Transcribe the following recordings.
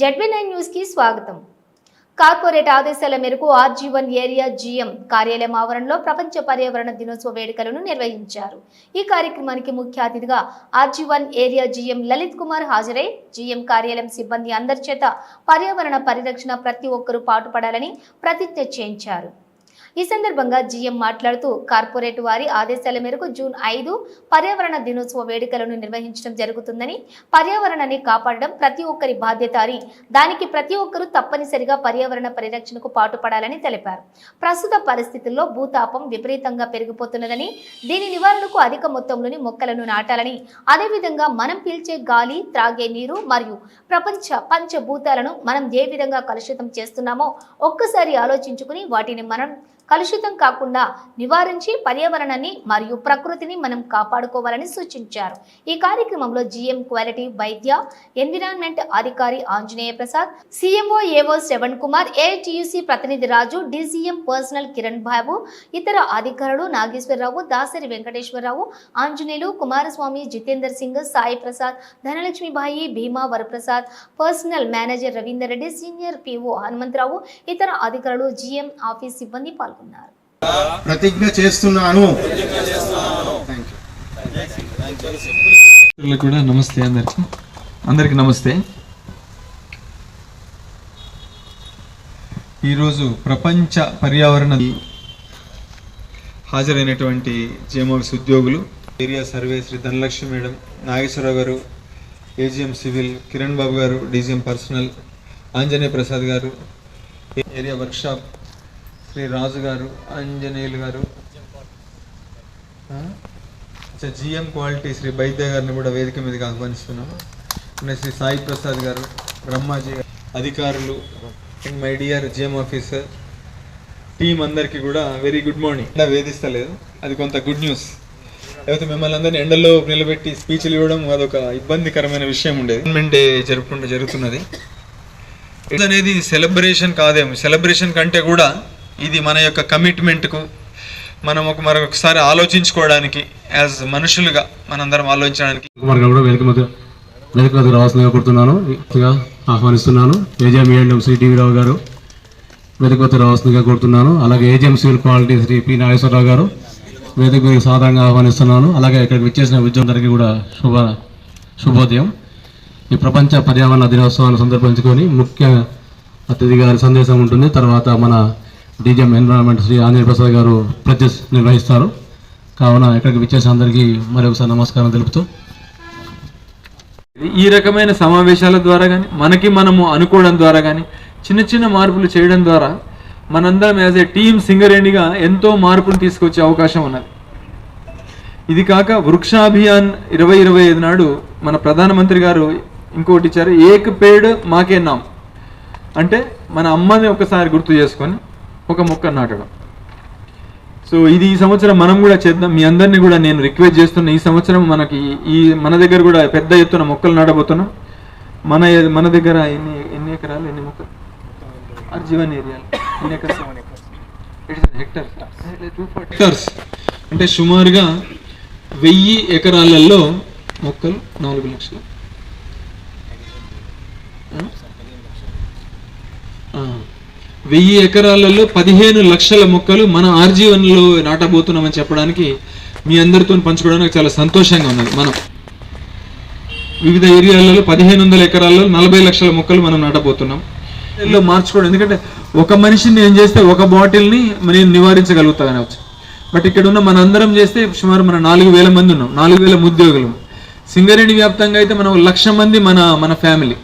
ZB nine న్యూస్కి స్వాగతం. Corporate ఆదేశాల మేరకు ఆర్జీవన్ ఏరియా జీఎం కార్యాలయం ఆవరణలో ప్రపంచ పర్యావరణ దినోత్సవ వేడుకలను నిర్వహించారు. ఈ కార్యక్రమానికి ముఖ్య అతిథిగా R G one area GM Lalit Kumar హాజరై జీఎం కార్యాలయం సిబ్బంది అందరి చేత పర్యావరణ పరిరక్షణ ప్రతి ఒక్కరూ పాటుపడాలని ప్రతిజ్ఞ చేయించారు. ఈ సందర్భంగా జీఎం మాట్లాడుతూ కార్పొరేట్ వారి ఆదేశాల మేరకు జూన్ ఐదు పర్యావరణ దినోత్సవ వేడుకలను నిర్వహించడం జరుగుతుందని పర్యావరణాన్ని కాపాడడం ప్రతి ఒక్కరి బాధ్యత అని దానికి ప్రతి ఒక్కరూ తప్పనిసరిగా పర్యావరణ పరిరక్షణకు పాటుపడాలని తెలిపారు. ప్రస్తుత పరిస్థితుల్లో భూతాపం విపరీతంగా పెరిగిపోతున్నదని దీని నివారణకు అధిక మొత్తంలోని మొక్కలను నాటాలని అదేవిధంగా మనం పీల్చే గాలి త్రాగే నీరు మరియు ప్రపంచ పంచభూతాలను మనం ఏ విధంగా కలుషితం చేస్తున్నామో ఒక్కసారి ఆలోచించుకుని వాటిని మనం కలుషితం కాకుండా నివారించి పర్యావరణాన్ని మరియు ప్రకృతిని మనం కాపాడుకోవాలని సూచించారు. ఈ కార్యక్రమంలో జీఎం క్వాలిటీ వైద్య ఎన్విరాన్మెంట్ అధికారి ఆంజనేయ ప్రసాద్ సీఎంఓ ఏవో శ్రవణ్ కుమార్ ఏటీయూసీ ప్రతినిధి రాజు డీసీఎం పర్సనల్ కిరణ్ బాబు ఇతర అధికారులు Nageswararao Dasari Venkateswararao Anjaneyulu Kumaraswamy Jitender Singh Sai Prasad Dhanalakshmibai Bheema Varaprasad personnel manager Ravinder Reddy senior PO Hanumantharao ఇతర అధికారులు జీఎం ఆఫీస్ సిబ్బంది పాల్గొన్నారు. ప్రతిజ్ఞ చేస్తున్నాను. కూడా నమస్తే అందరికి. అందరికి నమస్తే. ఈరోజు ప్రపంచ పర్యావరణ హాజరైనటువంటి జేఎంఆఫీస్ ఉద్యోగులు area survey Shri Dhanalakshmi madam Nageswararao గారు ఏజిఎం సివిల్ కిరణ్ బాబు గారు డీజీఎం పర్సనల్ ఆంజనేయ ప్రసాద్ గారు ఏరియా వర్క్షాప్ శ్రీ రాజు గారు. ఆంజనేయులు గారు జిఎం క్వాలిటీ శ్రీ బైద్య గారిని కూడా వేదిక మీదకి ఆహ్వానిస్తున్నాము శ్రీ సాయి ప్రసాద్ గారు బ్రహ్మాజీ గారు, అధికారులు and my dear GM officer team అందరికీ కూడా వెరీ గుడ్ మార్నింగ్. ఎండ వేధిస్తలేదు. అది కొంత గుడ్ న్యూస్. లేకపోతే మిమ్మల్ని అందరినీ ఎండలో నిలబెట్టి స్పీచ్లు ఇవ్వడం అదొక ఇబ్బందికరమైన విషయం ఉండేది. గవర్నమెంట్ డే జరుపుకుంటూ జరుగుతున్నది. ఇది అనేది సెలబ్రేషన్ కాదేమో. సెలబ్రేషన్ కంటే కూడా ఇది మన యొక్క కమిట్మెంట్కు మనం ఒక మరొకసారి ఆలోచించుకోవడానికి యాజ్ మనుషులుగా మనందరం ఆలోచించడానికి. కుమార్ గారు కూడా వేదిక మధ్య రావాల్సిందిగా కోరుతున్నాను. ఆహ్వానిస్తున్నాను. ఏజీఎం శ్రీ టీవీ రావు గారు వేదిక రావాల్సిందిగా కోరుతున్నాను. అలాగే AGM civil quality Shri P Nageswararao గారు వేదిక మీద సాధారణంగా ఆహ్వానిస్తున్నాను. అలాగే ఇక్కడికి విచ్చేసిన ఉద్యోగులందరికీ కూడా శుభ శుభోదయం. ఈ ప్రపంచ పర్యావరణ దినోత్సవాన్ని సందర్భించుకొని ముఖ్య అతిథి గారి సందేశం ఉంటుంది. తర్వాత మన డీజీఎం ఎన్విరాన్మెంట్ శ్రీ ఆంజనేయ ప్రసాద్ గారు ప్రతి నిర్వహిస్తారు. కావున ఇక్కడికి విచ్చేసిన అందరికీ మరొకసారి నమస్కారం తెలుపుతూ. ఈ రకమైన సమావేశాల ద్వారా కానీ మనకి మనము అనుకోవడం ద్వారా కానీ చిన్న చిన్న మార్పులు చేయడం ద్వారా మనందరం యాజ్ ఏ టీమ్ సింగరేణిగా ఎంతో మార్పులు తీసుకొచ్చే అవకాశం ఉన్నది. ఇది కాక వృక్షాభియాన్ ఇరవై ఇరవై ఐదు నాడు మన ప్రధానమంత్రి గారు ఇంకోటి ఇచ్చారు ఏక్ పేడ్ మాకే నామ్. అంటే మన అమ్మని ఒకసారి గుర్తు చేసుకొని ఒక మొక్క నాటడం. సో ఇది ఈ సంవత్సరం మనం కూడా చేద్దాం. మీ అందరినీ కూడా నేను రిక్వెస్ట్ చేస్తున్నా ఈ సంవత్సరం మనకి ఈ మన దగ్గర కూడా పెద్ద ఎత్తున మొక్కలు నాటబోతున్నాం. మన మన దగ్గర ఎన్ని ఎన్ని ఎకరాలు ఎన్ని మొక్కలు? అర్జీవన్ ఏరియాలు. ఎన్ని ఎకరాలు? హెక్టర్స్ అంటే సుమారుగా వెయ్యి ఎకరాలలో మొక్కలు నాలుగు లక్షలు. ఆ, వెయ్యి ఎకరాలలో పదిహేను లక్షల మొక్కలు మన ఆర్జీవన్లో నాటబోతున్నామని చెప్పడానికి మీ అందరితో పంచుకోవడానికి చాలా సంతోషంగా ఉన్నది. మనం వివిధ ఏరియాలలో పదిహేను వందల ఎకరాల్లో నలభై లక్షల మొక్కలు మనం నాటబోతున్నాం. లో మార్చుకోవడం. ఎందుకంటే ఒక మనిషిని నేను చేస్తే ఒక బాటిల్ని నేను నివారించగలుగుతా బట్ ఇక్కడ ఉన్న మన అందరం చేస్తే సుమారు మన నాలుగు వేల మంది ఉన్నాం. నాలుగు వేల ఉద్యోగులు సింగరేణి వ్యాప్తంగా అయితే మనం లక్ష మంది మన మన ఫ్యామిలీ.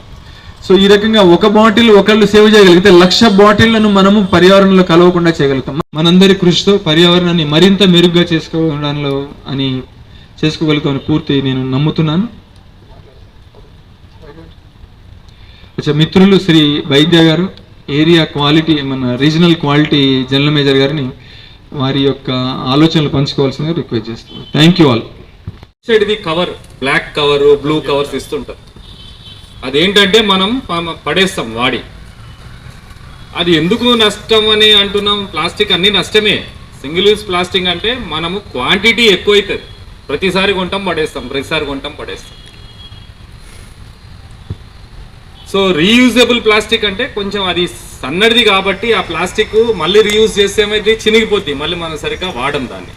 సో ఈ రకంగా ఒక బాటిల్ ఒకళ్ళు సేవ్ చేయగలిగితే లక్ష బాటిళ్ళను మనము పర్యావరణంలో కలవకుండా చేయగలుగుతాం. మనందరి కృషితో పర్యావరణాన్ని మరింత మెరుగ్గా చేసుకోవడంలో అని చేసుకోగలుగుతామని పూర్తి నేను నమ్ముతున్నాను. మిత్రులు శ్రీ వైద్య గారు ఏరియా క్వాలిటీ మన రీజనల్ క్వాలిటీ జనరల్ మేనేజర్ గారిని వారి యొక్క ఆలోచనలు పంచుకోవాల్సిందిగా రిక్వెస్ట్ చేస్తున్నాను. Thank you all. సైడ్ది cover black cover blue covers ఇస్తుంటారు. అదేంటంటే మనం పడేస్తాం వాడి. అది ఎందుకు నష్టం అని అంటున్నాం? ప్లాస్టిక్ అన్ని నష్టమే. సింగిల్ యూస్ ప్లాస్టిక్ అంటే మనము క్వాంటిటీ ఎక్కువ అవుతుంది ప్రతిసారి కొంటాం పడేస్తాం. ప్రతిసారి కొంటాం పడేస్తాం. సో రీయూజబుల్ ప్లాస్టిక్ అంటే కొంచెం అది సన్నడిది కాబట్టి ఆ ప్లాస్టిక్ మళ్ళీ రీయూజ్ చేస్తే చినిగిపోద్ది. మళ్ళీ మనం సరిగ్గా వాడం దాన్ని.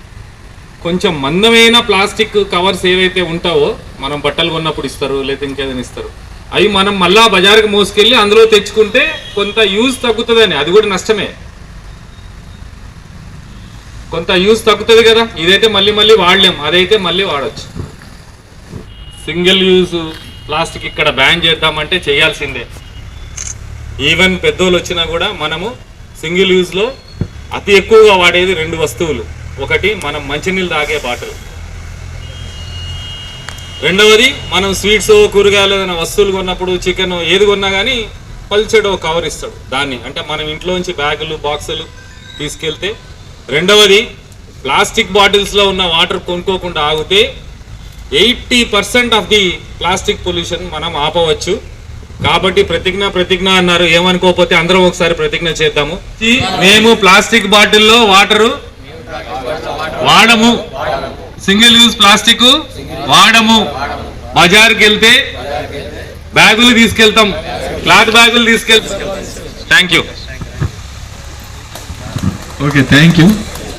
కొంచెం మందమైన ప్లాస్టిక్ కవర్స్ ఏవైతే ఉంటావో మనం బట్టలు కొన్నప్పుడు ఇస్తారు లేకపోతే ఇంకేదైనా ఇస్తారు. అవి మనం మళ్ళా బజార్కి మోసుకెళ్ళి అందులో తెచ్చుకుంటే కొంత యూజ్ తగ్గుతుందని. అది కూడా నష్టమే. కొంత యూజ్ తగ్గుతుంది కదా. ఇదైతే మళ్ళీ మళ్ళీ వాడలేం. అదైతే మళ్ళీ వాడచ్చు. సింగిల్ యూజ్ ప్లాస్టిక్ ఇక్కడ బ్యాన్ చేద్దామంటే చేయాల్సిందే. ఈవెన్ పెద్దోళ్ళు వచ్చినా కూడా మనము సింగిల్ యూజ్లో అతి ఎక్కువగా వాడేది రెండు వస్తువులు. ఒకటి మనం మంచినీళ్ళు తాగే బాటిల్. రెండవది మనం స్వీట్స్ కూరగాయలు ఏదైనా వస్తువులు కొన్నప్పుడు చికెన్ ఏది కొన్నా కానీ పల్చడు కవర్ ఇస్తాడు దాన్ని. అంటే మనం ఇంట్లోంచి బ్యాగులు బాక్సులు తీసుకెళ్తే. రెండవది ప్లాస్టిక్ బాటిల్స్లో ఉన్న వాటర్ కొనుక్కోకుండా ఆగితే eighty percent of the plastic pollution మనం ఆపవచ్చు. కాబట్టి ప్రతిజ్ఞ ప్రతిజ్ఞ అన్నారు. ఏమనుకోకపోతే అందరం ఒకసారి ప్రతిజ్ఞ చేద్దాము. మేము ప్లాస్టిక్ బాటిల్లో వాటరు వాడము. Single use plastic. వాడము. బజార్కి వెళ్తే బ్యాగులు తీసుకెళ్తాం. క్లాత్ బ్యాగులు తీసుకెళ్తాం. Thank you. Okay thank you